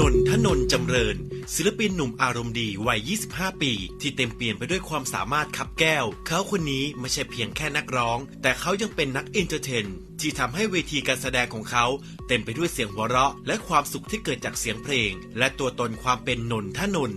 นนทนนจำเริญ ศิลปินหนุ่มอารมณ์ดีวัย 25 ปี ที่เต็มเปลี่ยมไปด้วยความสามารถขับแก้ว เขาคนนี้ไม่ใช่เพียงแค่นักร้อง แต่เขายังเป็นนักเอนเตอร์เทน ที่ทำให้เวทีการแสดงของเขา เต็มไปด้วยเสียงหัวเราะ และความสุขที่เกิดจากเสียงเพลง และตัวตนความเป็นนนทนน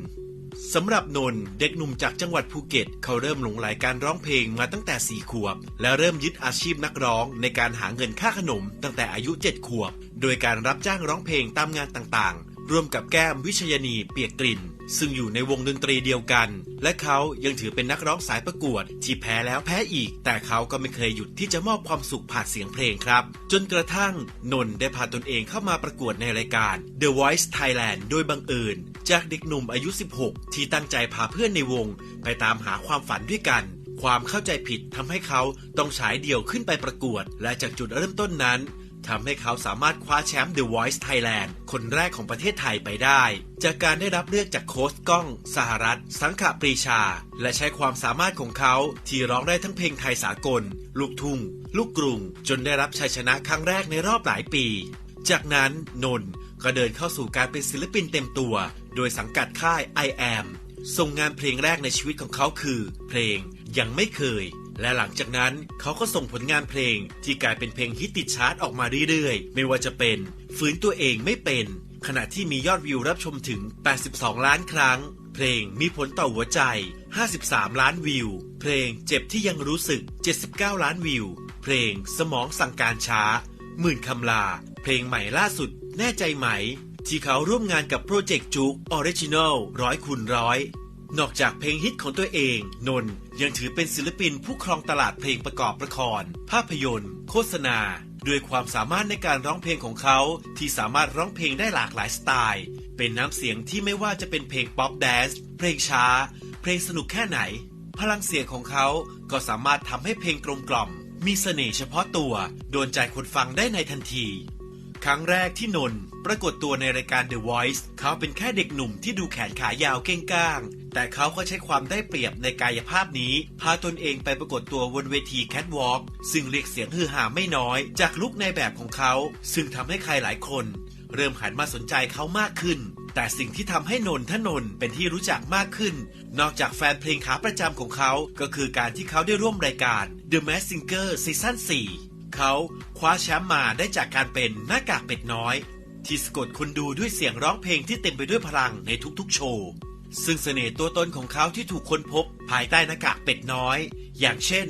สำหรับนนเด็กหนุ่มจากจังหวัดภูเก็ต เขาเริ่มหลงไหลการร้องเพลงมาตั้งแต่ 4 ขวบ และเริ่มยึดอาชีพนักร้องในการหาเงินค่าขนมตั้งแต่อายุ 7 ขวบ โดยการรับจ้างร้องเพลงตามงานต่างๆ ร่วมกับแก้มวิชยนีเปียกกลิ่น ซึ่งอยู่ในวงดนตรีเดียวกัน และเขายังถือเป็นนักร้องสายประกวด ที่แพ้แล้วแพ้อีก แต่เขาก็ไม่เคยหยุดที่จะมอบความสุขผ่านเสียงเพลงครับ จนกระทั่งนนท์ได้พาตนเองเข้ามาประกวดในรายการ The Voice Thailand โดยบังเอิญจากเด็กหนุ่มอายุ 16 ที่ตั้งใจพาเพื่อนในวง ไปตามหาความฝันด้วยกันความเข้าใจผิดทำให้เขาต้องฉายเดี่ยวขึ้นไปประกวด และจากจุดเริ่มต้นนั้น ทำให้เขาสามารถคว้าแชมป์ The Voice Thailand คนแรกของประเทศไทยไปได้ จากการได้รับเลือกจากโค้ชก้อง สหรัฐ สังขปรีชา และใช้ความสามารถของเขา ที่ร้องได้ทั้งเพลงไทยสากล ลูกทุ่ง ลูกกรุง จนได้รับชัยชนะครั้งแรกในรอบหลายปี จากนั้นนนท์ก็เดินเข้าสู่การเป็นศิลปินเต็มตัว โดยสังกัดค่าย I am ส่งงานเพลงแรกในชีวิตของเขาคือ เพลงยังไม่เคย และหลังจากนั้นเขาก็ส่งผลงานเพลงที่กลายเป็นเพลงฮิตติดชาร์ตออกมาเรื่อยๆ ไม่ว่าจะเป็น ฝืนตัวเองไม่เป็น ขณะที่มียอดวิวรับชมถึง 82 ล้านครั้ง เพลงมีผลต่อหัวใจ 53 ล้านวิว เพลงเจ็บที่ยังรู้สึก 79 ล้านวิว เพลงสมองสั่งการช้า หมื่นคำลา เพลงใหม่ล่าสุด แน่ใจไหม ที่เขาร่วมงานกับโปรเจกต์จุกออริจินอลร้อยคูณร้อย นอกจากเพลงฮิตของตัวเอง นนท์ยังถือเป็นศิลปินผู้ครองตลาดเพลงประกอบละคร ภาพยนตร์ โฆษณา ด้วยความสามารถในการร้องเพลงของเขาที่สามารถร้องเพลงได้หลากหลายสไตล์ เป็นน้ำเสียงที่ไม่ว่าจะเป็นเพลงป๊อปแดนซ์เพลงช้า เพลงสนุกแค่ไหน พลังเสียงของเขาก็สามารถทำให้เพลงกลมกล่อม มีเสน่ห์เฉพาะตัว โดนใจคนฟังได้ในทันที ครั้งแรกที่นน์ปรากฏตัวในรายการ The Voice เขาเป็นแค่เด็กหนุ่มที่ดูแขนขายาวเก้งก้าง แต่เขาก็ใช้ความได้เปรียบในกายภาพนี้ พาตนเองไปปรากฏตัวบนเวที Catwalk ซึ่งเรียกเสียงฮือฮาไม่น้อย จากลุกในแบบของเขา ซึ่งทำให้ใครหลายคน เริ่มหันมาสนใจเขามากขึ้น แต่สิ่งที่ทำให้นนทนนท์เป็นที่รู้จักมากขึ้น นอกจากแฟนเพลงขาประจำของเขา ก็คือการที่เขาได้ร่วมรายการ The Mask Singer ซีซั่น4 เขาคว้าแชมป์มาได้จากการเป็นหน้ากากเป็ดน้อย ที่สะกดคนดูด้วยเสียงร้องเพลงที่เต็มไปด้วยพลังในทุกๆ โชว์ ซึ่งเสน่ห์ตัวตนของเขาที่ถูกค้นพบภายใต้หน้ากากเป็ดน้อย อย่างเช่น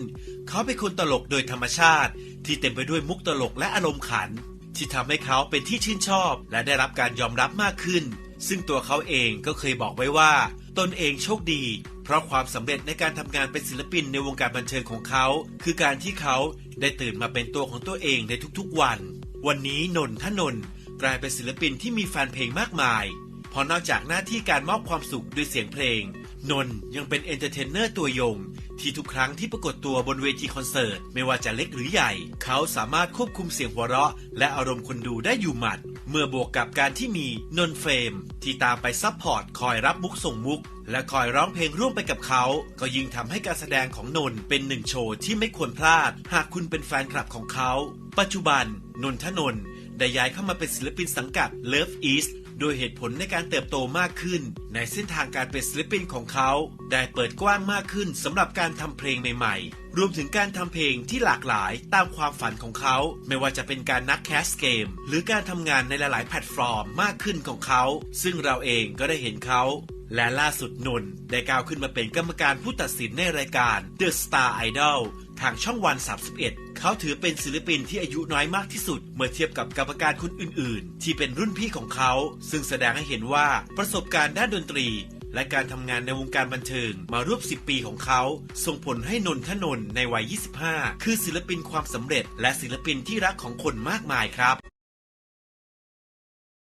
เขาเป็นคนตลกโดยธรรมชาติ ที่เต็มไปด้วยมุกตลกและอารมณ์ขัน ที่ทำให้เขาเป็นที่ชื่นชอบ และได้รับการยอมรับมากขึ้น ซึ่งตัวเขาเองก็เคยบอกไว้ว่า ตนเองโชคดี เพราะความสำเร็จในการทำงานเป็นศิลปินในวงการบันเทิงของเขา คือการที่เขาได้ตื่นมาเป็นตัวของตัวเองในทุกๆวัน วันนี้นนทนน์กลายเป็นศิลปินที่มีแฟนเพลงมากมายพราะนอกจากหน้าที่การมอบความสุขด้วยเสียงเพลง นนท์ยังเป็นเอนเตอร์เทนเนอร์ตัวยง ที่ทุกครั้งที่ปรากฏตัวบนเวทีคอนเสิร์ต ไม่ว่าจะเล็กหรือใหญ่ เขาสามารถควบคุมเสียงหัวเราะ และอารมณ์คนดูได้อยู่หมัด เมื่อบวกกับการที่มีนนท์เฟรมที่ตามไปซับพอร์ตคอยรับมุกส่งมุก และคอยร้องเพลงร่วมไปกับเขา ก็ยิ่งทำให้การแสดงของนนท์เป็นหนึ่งโชว์ที่ไม่ควรพลาด หากคุณเป็นแฟนคลับของเขา ปัจจุบันนนทนนท์ได้ย้ายเข้ามาเป็นศิลปินสังกัด Love East โดยเหตุผลในการเติบโตมากขึ้น ในเส้นทางการเป็นศิลปินของเขา ได้เปิดกว้างมากขึ้นสำหรับการทำเพลงใหม่ๆ รวมถึงการทำเพลงที่หลากหลายตามความฝันของเขา ไม่ว่าจะเป็นการนักแคสเกม หรือการทำงานในหลาย ๆ แพลตฟอร์มมากขึ้นของเขา ซึ่งเราเองก็ได้เห็นเขาและล่าสุดนนท์ได้ก้าวขึ้นมาเป็นกรรมการผู้ตัดสินในรายการ The Star Idol ทางช่องวัน 31 เขาถือเป็นศิลปินที่อายุน้อยมากที่สุด เมื่อเทียบกับกรรมการคนอื่น ๆ ที่เป็นรุ่นพี่ของเขา ซึ่งแสดงให้เห็นว่าประสบการณ์ด้านดนตรี และการทำงานในวงการบันเทิงมารวบ10 ปีของเขา ส่งผลให้นนทนนในวัย 25 คือศิลปินความสำเร็จ และศิลปินที่รักของคนมากมายครับ